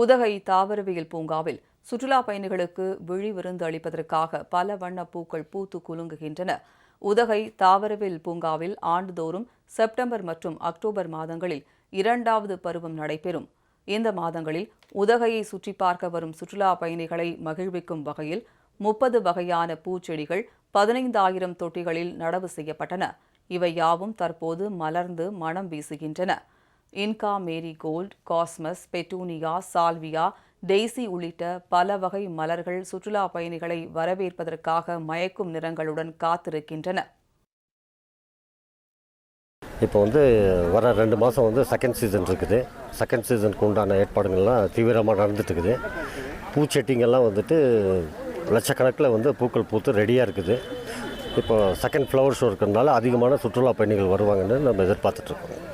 உதகை தாவரவியல் பூங்காவில் சுற்றுலா பயணிகளுக்கு விழி விருந்து அளிப்பதற்காக பல வண்ண பூக்கள் பூத்து குலுங்குகின்றன. உதகை தாவரவியல் பூங்காவில் ஆண்டுதோறும் செப்டம்பர் மற்றும் அக்டோபர் மாதங்களில் இரண்டாவது பருவம் நடைபெறும். இந்த மாதங்களில் உதகையை சுற்றி பார்க்க வரும் சுற்றுலா பயணிகளை மகிழ்விக்கும் வகையில் முப்பது வகையான பூச்செடிகள் பதினைந்தாயிரம் தொட்டிகளில் நடவு செய்யப்பட்டன. இவை யாவும் தற்போது மலர்ந்து மனம் வீசுகின்றன. Inca marigold cosmos petunia salvia daisy உள்ளிட்ட பல வகை மலர்கள் சுற்றுலா பயணிகளை வரவேற்பதற்காக மயக்கும் நிறங்களுடன் காத்திருக்கின்றன. இப்போ வந்து வர ரெண்டு மாதம் வந்து செகண்ட் சீசன் இருக்குது. செகண்ட் சீசனுக்கு உண்டான ஏற்பாடுகள்லாம் தீவிரமாக நடந்துட்டுருக்குது. பூச்செட்டிங்கெல்லாம் வந்துட்டு லட்சக்கணக்கில் வந்து பூக்கள் பூத்து ரெடியாக இருக்குது. இப்போ செகண்ட் ஃப்ளவர் ஷோ இருக்கிறதுனால அதிகமான சுற்றுலா பயணிகள் வருவாங்கன்னு நம்ம எதிர்பார்த்துட்ருக்கோம்